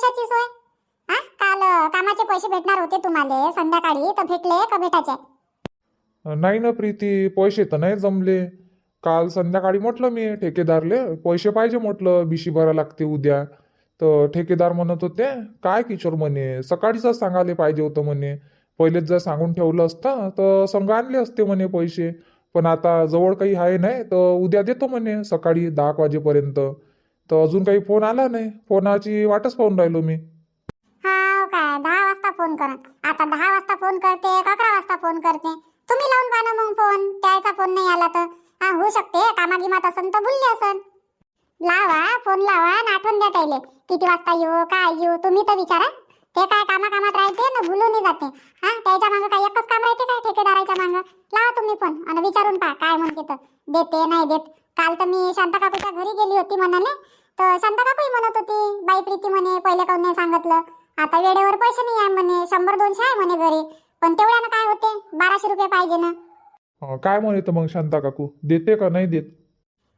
कशाची सोय? हा? काल कामाचे पैसे भेटणार होते तुम्हाला. संध्याकाळी तर भेटले का भेटायचे नाही ना प्रीती पैसे तर नाही जमले. काल संध्याकाळी म्हटलं मी ठेकेदारले पैसे पाहिजे म्हटलं बिशी भरा लागते उद्या. तर ठेकेदार म्हणत होते काय किशोर म्हणे सकाळीच सांगायला पाहिजे होतं म्हणे. पहिलेच जर सांगून ठेवलं असतं तर संघ आणले असते म्हणे पैसे. पण आता जवळ काही आहे नाही तर उद्या देतो म्हणे सकाळी दहा एक वाजेपर्यंत. तर अजून काही फोन आला नाही. फोनाची वाटच पाहून राहिलो मी. हा हो काय दहा वाजता फोन करा. आता दहा वाजता फोन करते एक अकरा वाजता फोन करते. तुम्ही लावून पहा ना मग फोन. त्याचा फोन नाही आला तर. हा होऊ शकते. कामागिमात असन तर भुलले असन. लावा फोन लावा आणि आठवण द्या त्याले. किती वाजता येऊ काय येऊ तुम्ही तर विचारा. ते काय कामा कामात राहते ना भुलूनही जाते. हा त्याच्या मागं काय एकच काम राहते काय ठेकेदाराच्या मागं? लावा तुम्ही पण आणि विचारून पहा काय म्हणते तर. देते नाही देत. काल तर मी शांता काकूच्या घरी गेली होती म्हणाले. तर शांता काकूही म्हणत होती बाई प्रीती म्हणे पहिले काऊन नाही सांगितलं. आता वेळेवर पैसे नाही आहे म्हणे शंभर दोनशे आहे म्हणे घरी. पण तेवढ्यानं काय होते? बाराशे रुपये पाहिजे ना. अं, काय म्हणे तर मग शांता काकू? देते का नाही देत?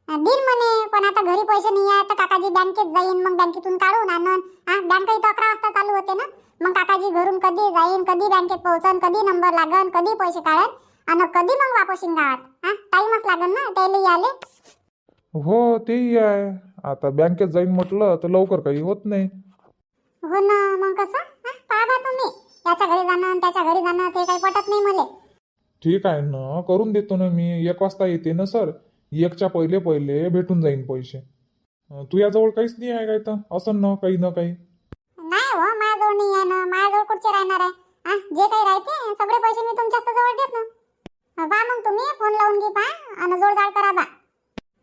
दिन म्हणे पण आता घरी पैसे नाही आहे तर काकाजी बँकेत जाईन मग बँकेतून काढून आणन. हा बँक इथं अकरा वाजता चालू होते ना? मग काकाजी घरून कधी जाईन कधी बँकेत पोहोचन कधी नंबर लागन कधी पैसे काढन आणि कधी मग वापस येईन गावात हा टाइमच लागन ना त्याला आले हो तेही आहे. आता बँकेत जाईन म्हटलं तर लवकर काही होत नाही. हो ना मग कसं? हा पहा बा तुम्ही. याच्या घरी जाणं आणि त्याच्या घरी जाणं ते काही पटत नाही मला. ठीक आहे ना करून देतो ना मी. एक वाजता येते ना सर? एकच्या पहिले पहिले भेटून जाईन पैसे. अं, तुझ्याजवळ काहीच नाही आहे काय तर असं ना काही ना काही. नाही हो माझ्याजवळ नाही आहे ना. माझ्याजवळ कुठचे राहणार आहे? हा जे काही राहते सगळे पैसे मी तुमच्याच तर जवळ देत. ना बा मग तुम्ही फोन लावून घे पा आणि जोडजाड करा बा.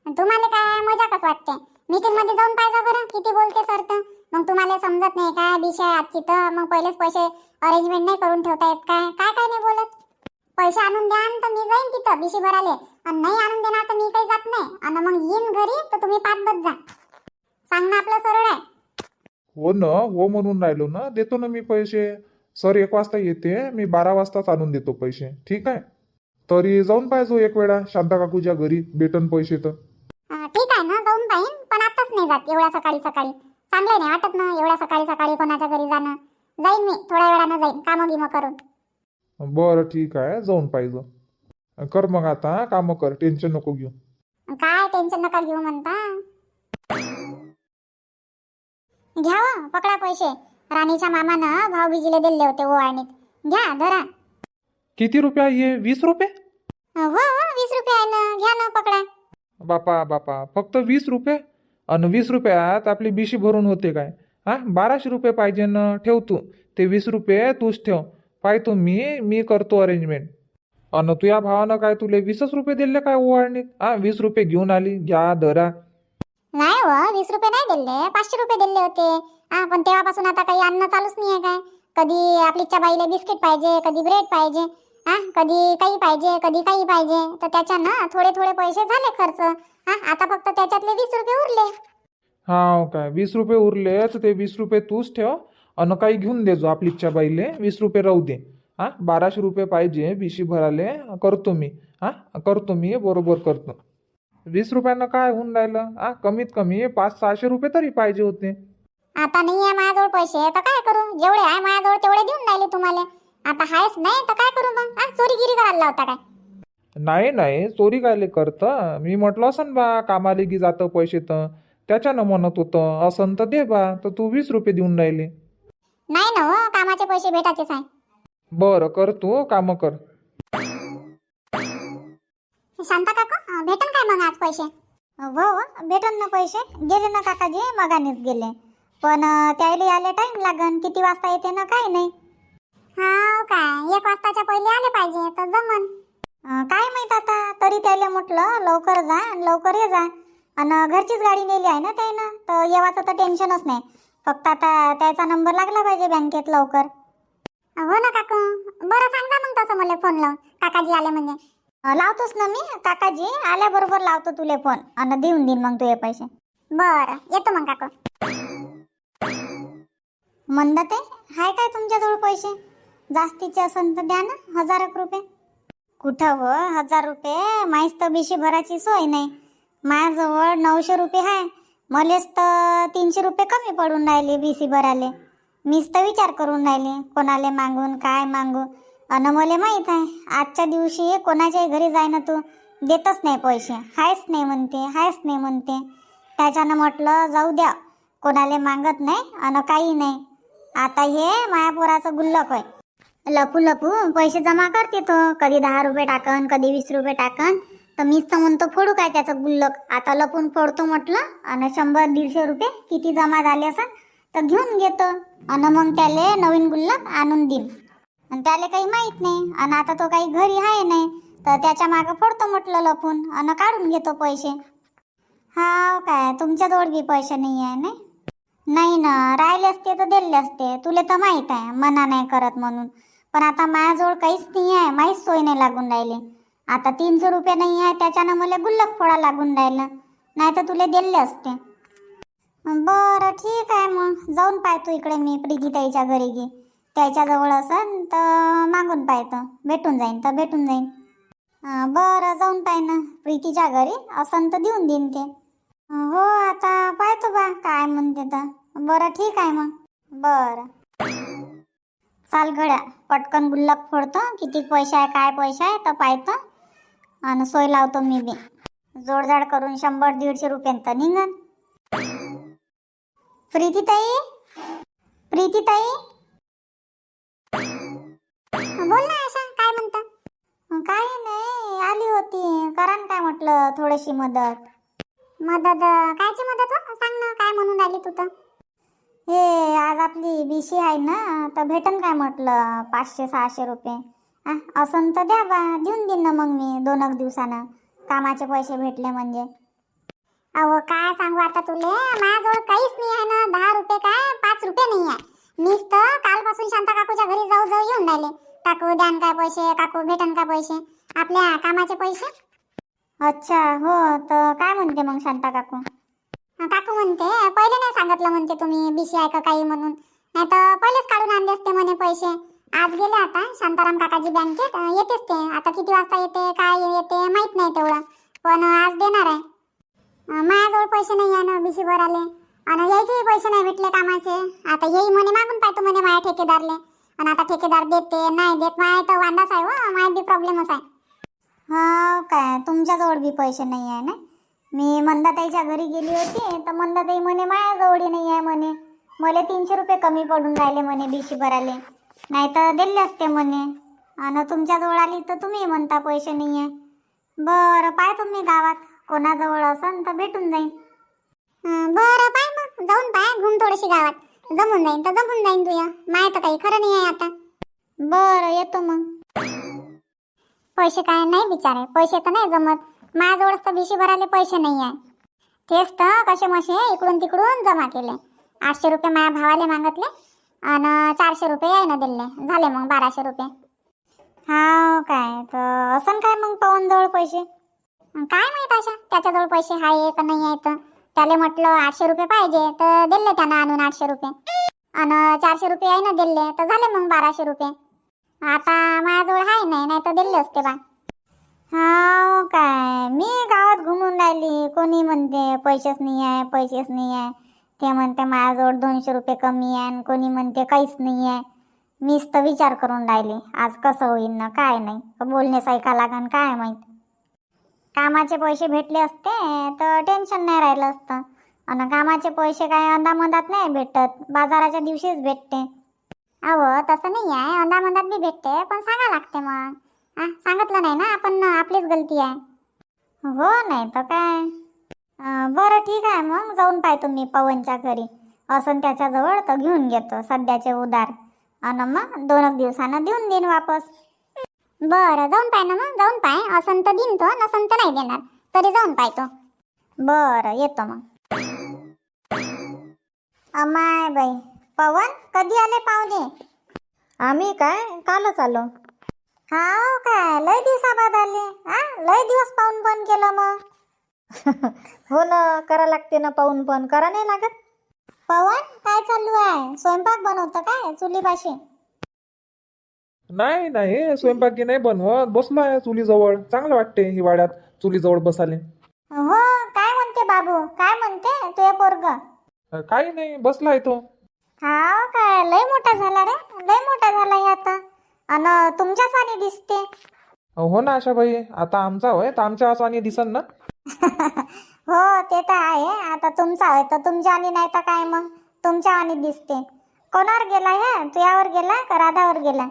तुम्हाला काय मजा कसं वाटते? मीटिंगमध्ये जाऊन पाहिजे बरं किती बोलते सर तर. मग तुम्हाला समजत नाही काय विषय आजची तर. मग पहिलेच पैसे अरेंजमेंट नाही करून ठेवता येत काय? काय काय नाही बोलत? पैसे आणून द्या तर मी जाईन तिथं बिशी भराले आणि नाही आणून देणार तर मी काही जात नाही. आणि मग येईन घरी तर तुम्ही पाच बस जा सांगणं आपलं सरळ आहे. हो ना हो म्हणून राहिलो ना. देतो ना मी पैसे. सर एक वाजता येते मी बारा वाजताच आणून देतो पैसे. ठीक आहे? तरी जाऊन पाहिजे एक वेळा. शांता काकूच्या घरी भेटन पैसे तर अं, ठीक आहे ना जाऊन पाहिन पण आताच नाही जात एवढ्या सकाळी सकाळी. चांगलं नाही वाटत ना एवढ्या सकाळी सकाळी कोणाच्या घरी जाणं. जाईन मी थोड्या वेळानं जाईन कामं गिमं करून. बरं ठीक आहे जाऊन पाहिजे. कर मग आता कामं कर टेन्शन नको घेऊ. काय टेन्शन नका घेऊ म्हणता. घ्या हो, पकडा पैसे. राणीच्या मामानं भाऊबीजीला दिले होते ओवाळणीत. घ्या धरा. किती रुपये आहे वीस रुपये? हो हो वीस रुपये आहे ना घ्या ना पकडा. बापा बापा फक्त वीस रुपये? आणि वीस रुपयात आपली बिशी भरून होते काय? हा बाराशे रुपये पाहिजे ना ठेव तू ते वीस रुपये तूच ठेव. पाहतो मी मी करतो अरेंजमेंट अन तुझ्या भावानं काय तुले वीसच रुपये दिले काय ओवाळणीत? हा वीस रुपये घेऊन आली घ्या धरा. नाही हो वीस रुपये नाही दिले. पाचशे रुपये दिले होते. हा पण तेव्हापासून आता काही अन्न चालूच नाही आहे काय? कधी आपलीच्या बाईला बिस्किट पाहिजे कधी ब्रेड पाहिजे. हा कधी काही पाहिजे कधी काही पाहिजे. तर त्याच्यानं थोडे थोडे पैसे झाले खर्च. हा आता फक्त त्याच्यातले वीस रुपये उरले. हा काय वीस रुपये उरले तर ते वीस रुपये तूच ठेव अन काही घेऊन देजो आपलीच्या बाईले. वीस रुपये राहू दे. हा बाराशे रुपये पाहिजे बिशी भराले करतो मी. हा करतो मी बरोबर करतो. वीस रुपयानं काय होऊन राहिलं? हा कमीत कमी पाच सहाशे रुपये तरी पाहिजे होते. आता नाही आहे माझ्याजवळ पैसे तर काय करू? जेवढे आहे माझ्याजवळ तेवढे देऊन राहिले तुम्हाला. आता आहेच नाही तर काय करू मग? हा चोरीगिरी करायला लावता काय? नाही नाही चोरी कायले करतं? मी म्हटलं असन बा कामाले गी जातं पैसे तर. त्याच्यानं म्हणत होतं असन तर दे बा तर तू वीस रुपये देऊन राहिले. नाही ना हो कामाचे पैसे भेटायचेच आहे. बरं कर तू कामं कर. शांता काका अं, भेटन काय मग आज पैसे? हो हो भेटन ना पैसे. गेले ना काकाजी मगानेच गेले. पण अं, त्याला यायला टाइम लागन. किती वाजता येते ना काय नाही. हा काय एक वाजताच्या पहिले आले पाहिजे तर जमन. अं, काय माहीत आता तरी त्याला म्हटलं लवकर जा आणि लवकर ये जा. आणि घरचीच गाडी नेली आहे ना त्यानं तर येवाचं तर टेन्शनच नाही. फक्त आता त्याचा नंबर लागला पाहिजे बँकेत लवकर. हो ना काकू बरं सांगा मग तसं मला फोन लावून काकाजी आले म्हणजे अं, लावतोच ना मी काकाजी आल्याबरोबर लावतो तुले फोन आणि देऊन देईन मग तुझे पैसे. बरं येतो मग काकू. म्हणत आहे हाय काय तुमच्याजवळ पैसे? जास्तीचे असन तर द्या ना हजार एक रुपये. कुठं हो हजार रुपये? माहीच तर बिशी भराची सोय नाही. माझ्याजवळ नऊशे रुपये आहे मलेच तर तीनशे रुपये कमी पडून राहिले बी सी भराले. मीच तर विचार करून राहिले कोणाले मागून काय मागू? अन मला माहीत आहे आजच्या दिवशी कोणाच्याही घरी जाय ना तू. देतच नाही पैसे. हायच नाही म्हणते हायच नाही म्हणते. त्याच्यानं म्हटलं जाऊ द्या. कोणाले मागत नाही अन काही नाही. आता हे मायापुराचं गुल्लक आहे. लपू लपू पैसे जमा करते तो कधी दहा रुपये टाकन कधी वीस रुपये टाकन. तर मीच तर म्हणतो फोडू काय त्याचं गुल्लक? आता लपून फोडतो म्हटलं आणि शंभर दीडशे रुपये किती जमा झाले असं तर घेऊन घेतो. आणि मग त्याले नवीन गुल्लक आणून देईन. आणि त्याला काही माहीत नाही आणि आता तो काही घरी आहे नाही तर त्याच्या मागं फोडतो म्हटलं लपून आणि काढून घेतो पैसे. हा काय तुमच्याजवळ बी पैसे नाही आहे नाही? नाही ना राहिले असते तर दिले असते तुला तर माहीत आहे मना नाही करत म्हणून. पण आता माझ्याजवळ काहीच नाही आहे माहीच सोय नाही लागून राहिली. आता तीनशे रुपये नाही आहे त्याच्यानं मला गुल्लक फोडा लागून राहिलं. नाही तर तुला दिले असते. बरं ठीक आहे मग. जाऊन पाहतो इकडे मी प्रीतीताईच्या घरी गे त्याच्याजवळ असन तर मागून पाहतो. भेटून जाईन तर भेटून जाईन. बरं जाऊन पाय ना. प्रीतीच्या घरी असन तर देऊन देईन ते. हो आता पाहतो बा काय म्हणते तर. बरं ठीक आहे मग. बरं. चाल गड्या पटकन गुल्लक फोडतो. किती पैसे आहे काय पैसे आहे तर पाहतो. आणि सोय लावतो मी बी. जोडजाड करून शंभर दीडशे रुपयांत निघन. प्रीतीताई प्रीतीताई बोल ना आशा काय म्हणता? काय नाही आली होती. करान काय म्हटलं थोडीशी मदत. मदत कायची मदत हो? सांग ना काय म्हणून आली तू तर? हे आज आपली बीसी आहे ना तर भेटन काय म्हटलं? पाचशे सहाशे रुपये. असं तर द्या बा देऊन देईन ना मग मी दोन एक दिवसानं. कामाचे पैसे भेटले म्हणजे. अहो काय सांगू आता तुले? माझ्याजवळ काहीच नाही आहे ना दहा रुपये काय पाच रुपये नाही आहे. मीच तर कालपासून शांता काकूच्या घरी जाऊ जाऊ येऊन राहिले. काकू द्यान काय पैसे काकू भेटन काय पैसे? आपल्या कामाचे पैसे? अच्छा हो तर काय म्हणते मग शांता काकू? काकू म्हणते पहिले नाही सांगितलं म्हणते तुम्ही बीसी आहे का काही म्हणून. नाही तर पहिलेच काढून आणले असते म्हणे पैसे. आज गेले आता शांताराम काकाजी बँकेत येतेच ते. आता किती वाजता येते काय येते माहीत नाही तेवढं. पण आज देणार आहे. माझ्याजवळ पैसे नाही आहे ना बीसी भराले आणि यायचेही पैसे नाही भेटले कामाचे. आता येई म्हणे मागून पाहतो म्हणे माझ्या ठेकेदारले. आणि आता ठेकेदार देते नाही देत माय तर वांदाच आहे हो. माय बी प्रॉब्लेमच आहे. हो काय तुमच्याजवळ बी पैसे नाही आहे ना? मी मंदाताईच्या घरी गेली होती तर मंदाताई म्हणे माझ्याजवळही नाही आहे म्हणे. मला तीनशे रुपये कमी पडून राहिले म्हणे बीसी भराले. नाही तर दिले असते म्हणे. आणि तुमच्याजवळ आली तर तुम्ही म्हणता पैसे नाही आहे. बरं पाय तुम्ही गावात. कोणाजवळ असन तर भेटून जाईन. बरं पाय मग. जाऊन पाय घुम थोडीशी गावात. जमून जाईन तर जमून जाईन तुया. माय तर काही खरं नाही आहे आता. बरं येतो मग. पैसे काय नाही बिचारे. पैसे तर नाही जमत. माझ्याजवळच तर भिशी भरायला पैसे नाही आहे तेच तर कसे मसे इकडून तिकडून जमा केले. आठशे रुपये माझ्या भावाले मागितले आणि चारशे रुपये यायनं दिले. झाले मग बाराशे रुपये. हा काय तर असं काय मग पवनजवळ पैसे? काय माहीत अशा? त्याच्याजवळ पैसे आहे का नाही आहे तर त्याला म्हटलं आठशे रुपये पाहिजे तर दिले त्यानं आणून आठशे रुपये. आणि चारशे रुपये आहे ना दिले तर झाले मग बाराशे रुपये. आता माझ्याजवळ आहे नाही नाही तर दिले असते बा. हा काय? मी गावात घुमून राहिली. कोणी म्हणते पैसेच नाही आहे पैसेच नाही आहे. ते म्हणते माझ्याजवळ दोनशे रुपये कमी आहे. आणि कोणी म्हणते काहीच नाही आहे. मीच तर विचार करून राहिली. आज कसं होईल ना काय नाही. बोलणेच ऐका लागन काय माहीत. कामाचे पैसे भेटले असते तर टेन्शन नाही राहिलं असतं. आणि कामाचे पैसे काय अंदामंदात नाही भेटत. बाजाराच्या दिवशीच भेटते. अहो तसं नाही आहे. अंदामंदात बी भेटते पण सांगा लागते मग. आ सांगितलं नाही ना आपण आपलीच गलती आहे. हो नाही तर काय? बरं ठीक आहे मग जाऊन पाहतो मी पवनच्या घरी. असं त्याच्याजवळ तर घेऊन घेतो सध्याचे उदार. आणि मग दोन एक दिवसानं देऊन देईन वापस. बरं जाऊन पाय ना मग जाऊन पाय. असं तर देईन तो नसन तर नाही देणार. तरी जाऊन पाहतो. बरं येतो मग. अमाय बाई पवन कधी आले पाहुणे? आम्ही काय कालच आलो. हा काय लय दिवसाबाद आले. हा? लय दिवस पाहून पण केलं मग. हो ना करा लागते ना पाहून पण करा नाही लागत? पवन काय चालू आहे? स्वयंपाक बनवतं काय? चुलीपाशी नाही नाही. स्वयंपाकी नाही बनवत. बसलो आहे चुलीजवळ. चांगलं वाटते हिवाळ्यात चुलीजवळ बसाले हो काय म्हणते बाबू? काय म्हणते तुझे पोरग? काही नाही. बसलाय तो हा काय लय मोठा झाला रे. लय मोठा झाला हे आता. अन तुमच्याच आणि दिसते. हो ना आशाबाई आता आमचा होय तर आमच्या असं दिसन ना. हो ते तर आहे आता तुमचा आहे तर तुमच्या आणि नाही तर काय मग? तुमच्या आणि दिसते. कोणावर गेला ह्या तुझ्यावर गेला का राधावर गेला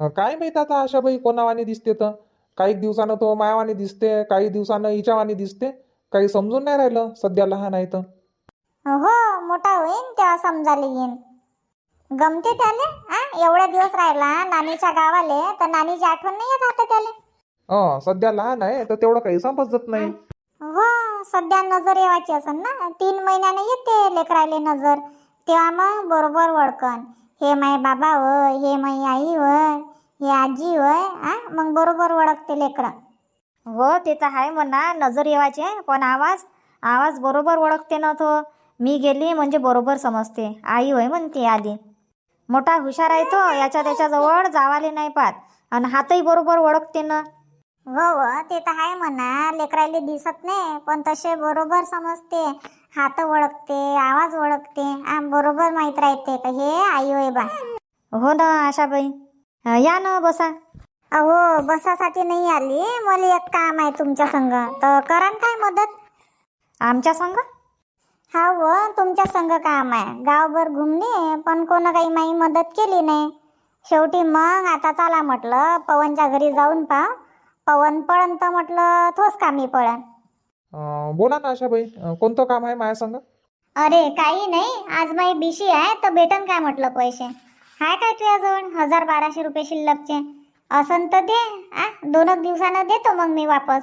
अ, काय माहीत आता आशाबाई कोणावानी दिसते तर? काही दिवसानं तो मायावानी दिसते काही दिवसानं हिच्यावानी दिसते. काही समजून नाही राहिलं सध्या लहान आहे तर. हो मोठा होईन तेव्हा समजायला येईन. गमते त्याले आ एवढ्या दिवस राहिला नानीच्या गावाले तर नानीची आठवण नाही येत आता त्याले. अ सध्या लहान आहे तर तेवढं काही समजत नाही. हो सध्या नजर येवायची असेल ना? तीन महिन्याने येते लेकराले नजर. तेव्हा मग बरोबर वळकन. हे माय बाबा होय हे माई आई होय हे आजी होय आ मग बरोबर ओळखते लेकरं. हो ते तर आहे म्हणा नजर येवायचे पण आवाज आवाज बरोबर ओळखते ना तो मी गेली म्हणजे बरोबर समजते. आई होय म्हणते आली मोठा हुशार आहे तो याच्या त्याच्याजवळ जावाले नाही पाहत. आणि हातही बरोबर ओळखते ना. हो हो ते तर आहे म्हणा. लेकराले दिसत नाही पण तसे बरोबर समजते. हात ओळखते आवाज ओळखते आ बरोबर माहीत राहते का? हे आई होय बा. हो ना आशाबाई. अं, या ना बसा. अहो बसासाठी नाही आली. मला एक काम आहे तुमच्या संग. तर करा काय मदत? आमच्या संग? हा व तुमच्या संग काम आहे. गावभर घुमली पण कोण काही माई मदत केली नाही. शेवटी मग आता चला म्हटलं पवनच्या घरी जाऊन पहा. पवन पळन तर म्हटलं थोस कामी पळन. अ, बोला ना आशाबाई अ, कोणतं काम आहे माझ्या संग? अरे काही नाही. आज माई बिशी आहे तर भेटन काय म्हटलं पैसे? हाय काय तुझ्याजवळ? हजार बाराशे रुपये शिल्लकचे. असन तर दे आ? दोनच दिवसानं देतो मग मी वापस.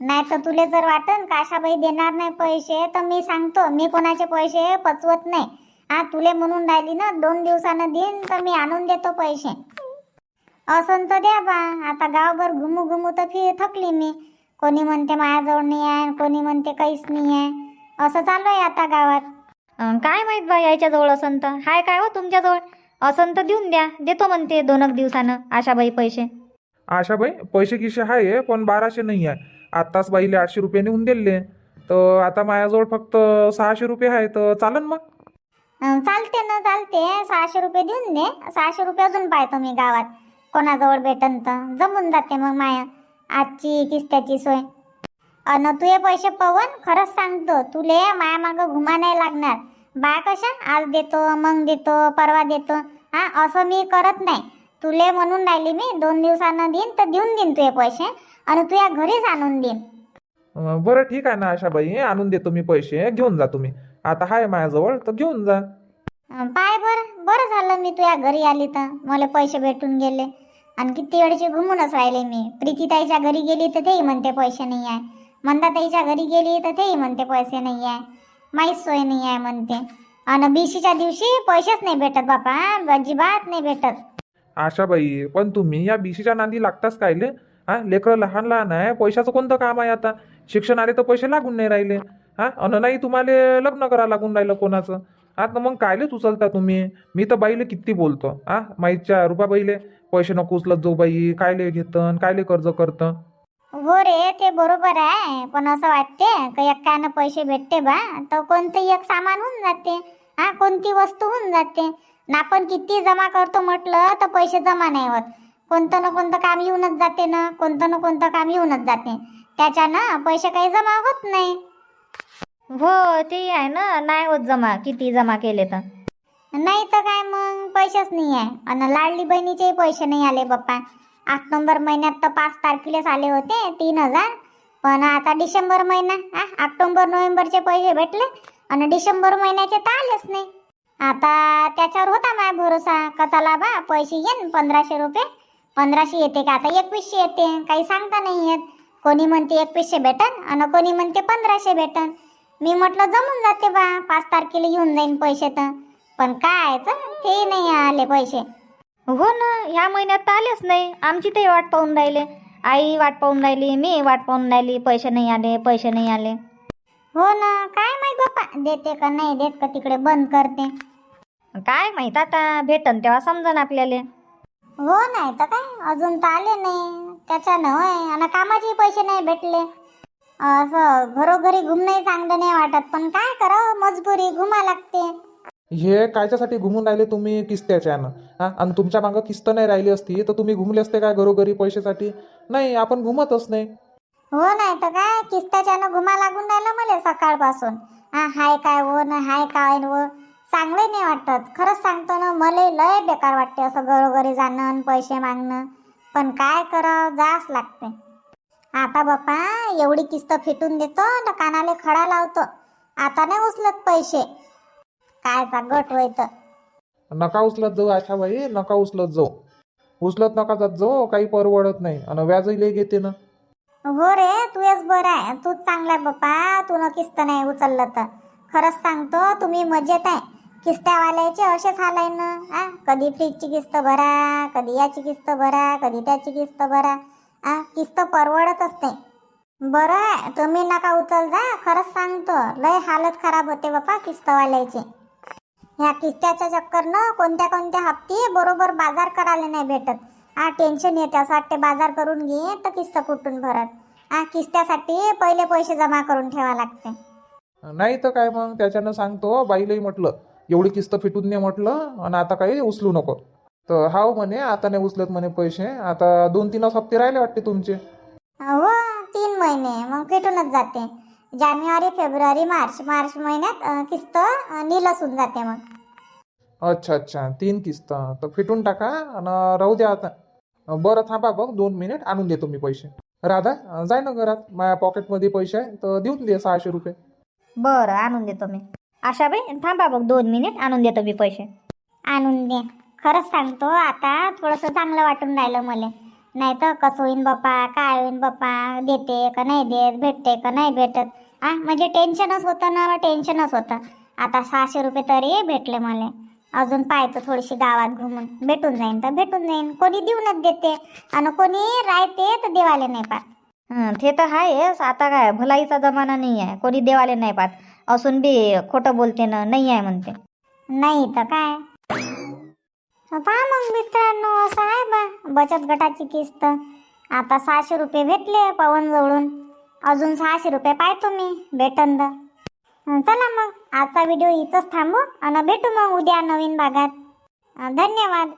नाही तर तुले जर वाटन का आशाबाई देणार नाही पैसे तर मी सांगतो मी कोणाचे पैसे पचवत नाही. आ तुले म्हणून राहिली ना दोन दिवसानं देईन तर मी आणून देतो पैसे. असन तर द्या बा आता गावभर घुमू घुमू तर फि थकली मी. कोणी म्हणते माझ्याजवळ नाही आहे कोणी म्हणते काहीच नाही आहे. असं चालू आहे आता गावात. अं, काय माहीत बा यायच्याजवळ असन तर? हाय काय हो तुमच्याजवळ? असन तर देऊन द्या देतो म्हणते दोन एक दिवसानं आशाबाई पैसे. आशाबाई पैसे गिसे आहे पण बाराशे नाही आहे. आत्ताच बाईले आठशे रुपये नेऊन दिले. तर आता माझ्याजवळ फक्त सहाशे रुपये आहे तर चालन मग. अं, चालते ना चालते. सहाशे रुपये देऊन दे. सहाशे रुपये अजून पाहतो मी गावात. कोणाजवळ भेटन तर. जमून जाते मग माया. आजची किस्त्याची सोय. अन तुझे पैसे पवन. खरंच सांगतो तुले माया मागं घुमा नाही लागणार. बा कशा? आज देतो मग देतो परवा देतो. हा असं मी करत नाही. तुले म्हणून राहिली मी दोन दिवसानं देईन तर देऊन देईन तुझे पैसे आणि तुझ्या घरीच आणून देईन. अं, बरं ठीक आहे ना आशाबाई आणून देतो मी पैसे घेऊन जा तुम्ही. आता आहे माझ्याजवळ तर घेऊन जा. अं, पाय बरं बरं झालं मी तुझ्या घरी आली तर. मला पैसे भेटून गेले. आणि किती वेळची घुमूनच राहिले मी. प्रीतीताईच्या घरी गेली तर तेही म्हणते पैसे नाही आहे. मंदाताईच्या घरी गेली तर तेही म्हणते पैसे नाही आहे. माहीत सोय नाही आहे म्हणते. आणि बीसीच्या दिवशी पैसेच नाही भेटत बापा अजिबात नाही भेटत. आशाबाई पण तुम्ही या बीसीच्या नांदी लागताच कायले हा लेकरं लहान लहान आहे पैशाचं कोणतं काम आहे आता? शिक्षण आले तर पैसे लागून नाही राहिले. हा अन नाही तुम्हाला लग्न करा लागून राहिलं कोणाचं? आता मग कायलेच उचलता तुम्ही? मी तर बाईले किती बोलतो. हा माईच्या रुपाबाईले पैसे नको उचलत जाऊ बाई कायले घेतन कायले कर्ज करतं हो रे ते बरोबर आहे पण असं वाटते का एकानं पैसे भेटते बा तर कोणतंही एक सामान होऊन जाते. हा कोणती वस्तू होऊन जाते. ना आपण किती जमा करतो म्हटलं तर पैसे जमा नाही होत. कोणतं ना कोणतं काम येऊनच जाते ना कोणतं ना कोणतं काम येऊनच जाते. त्याच्यानं पैसे काही जमा होत नाही. हो ते आहे ना नाही होत जमा किती जमा केले तर. नाही तर काय मग पैसेच नाही आहे. आणि लाडली बहिणीचे पैसे नाही आले बाप्पा. आठ नंबर महिन्यात तर पाच तारखेलाच आले होते तीन हजार. पण आता डिसेंबर महिना आ, ऑक्टोबर नोव्हेंबरचे पैसे भेटले. आणि डिसेंबर महिन्याचे तर आलेच नाही. आता त्याच्यावर होता माझा भरोसा. का चला बा पैसे येईन पंधराशे रुपये. पंधराशे येते का? आता एकवीसशे येते. काही सांगता नाही येत. कोणी म्हणते एकवीसशे भेटन आणि कोणी म्हणते पंधराशे भेटन. मी म्हटलं जमून जाते बा. पाच तारखेला येऊन जाईन पैसे तर. पण काय ते नाही आले पैसे. हो ना ह्या महिन्यात तर आलेच नाही. आमची ते वाट पाहून राहिले. आई वाट पाहून राहिली मी वाट पाहून राहिली. पैसे नाही आले पैसे नाही आले. हो ना काय माहीत बाप्पा देते का नाही देत का तिकडे बंद करते. काय माहीत आता भेटन तेव्हा समजन आपल्याला. हो नाही तर काय अजून तर आले नाही. त्याच्यानं होय आणि कामाचे पैसे नाही भेटले. असं घरोघरी घुमणंही चांगलं नाही वाटत पण काय करावं मजबुरी घुमा लागते. हे कायच्यासाठी घुमून राहिले तुम्ही किस्त्याच्यानं? हा? आणि तुमच्या मागं किस्त नाही राहिली असती तर तुम्ही घुमले असते काय घरोघरी पैशासाठी? नाही आपण घुमतच नाही. हो नाही तर काय किस्ताच्यानं घुमा लागून राहिलं मला सकाळपासून. हा हाय काय हो ना हाय काय व. चांगले नाही वाटत. खरंच सांगतो ना मला लय बेकार वाटते असं घरोघरी जाणं आणि पैसे मागणं. पण काय करावं जास लागते. आता बाप्पा एवढी किस्त फिटून देतो ना कानाले खडा लावतो. आता नाही उचलत पैसे. कायचा गट होय नका उचलत जाऊ आशाबाई नका उचलत जाऊ. उचलत नका जात जाऊ काही परवडत नाही. आणि व्याजही लई घेते ना. हो रे तू येस बरं आहे. तूच चांगला बाप्पा. तू न किस्त नाही उचललं तर. खरंच सांगतो तुम्ही मजेत आहे. किस्त्यावाल्याचे असेच हाल आहे ना. आ कधी फ्रीजची किस्त भरा कधी याची किस्त भरा कधी त्याची किस्त भरा. आ किस्त परवडत असते. बरं आहे तुम्ही नका उचल जा. खरंच सांगतो लय हालत खराब होते बाप्पा किस्तवाल्याचे. ह्या किस्त्याच्या चक्करनं कोणत्या कोणत्या हप्ती बरोबर बाजार करायला नाही भेटत. हा टेन्शन येते. असं वाटते बाजार करून घे तर किस्त कुठून भरत हा किस्त्यासाठी पहिले पैसे जमा करून ठेवा लागते. नाही तर काय मग? त्याच्यानं सांगतो बाईलाही म्हटलं एवढी किस्त फिटून नाही म्हटलं आणि आता काही उचलू नको. तर हाव म्हणे आता नाही उचलत म्हणे पैसे. आता दोन तीनच हप्ते राहिले वाटते तुमचे. हो तीन महिने. मग फिटूनच जाते. जानेवारी फेब्रुवारी मार्च. मार्च महिन्यात अं, किस्त अं, निलसून जाते मग. अच्छा अच्छा. तीन किस्त. तर फिटून टाका आणि राहू द्या आता. बरं थांबा बघ दोन मिनिट आणून देतो मी पैसे. राधा जाय ना घरात माझ्या पॉकेटमध्ये पैसे आहे तर देऊन दे सहाशे रुपये. बरं आणून देतो मी. आशाबाई थांबा बघ दोन मिनिट आणून देतो मी पैसे. आणून दे. खरंच सांगतो आता थोडंसं चांगलं वाटून राहिलं मला. नाही तर कसं होईन बाप्पा काय होईन बाप्पा देते का नाही देत भेटते का नाही भेटत. आ म्हणजे टेन्शनच होतं ना टेन्शनच होतं. आता सहाशे रुपये तरी भेटले मला. अजून पाहतो थोडीशी गावात घुमून. भेटून जाईन तर भेटून जाईन. कोणी देऊनच देते आणि कोणी राहते तर देवाले नाही पाहत. हं, ते तर आहेच. आता काय भलाईचा जमाना नाही आहे कोणी देवाले नाही पाहत. असून बी खोटं बोलते ना नाही आहे म्हणते. नाही तर काय? पहा मग मित्रांनो असं आहे बा बचत गटाची किस्त. आता सहाशे रुपये भेटले पवन जवळून अजून सहाशे रुपये पाहतो मी. भेटन चला मग. आजचा व्हिडिओ इथंच थांबू. आणि भेटू मग उद्या नवीन भागात. धन्यवाद.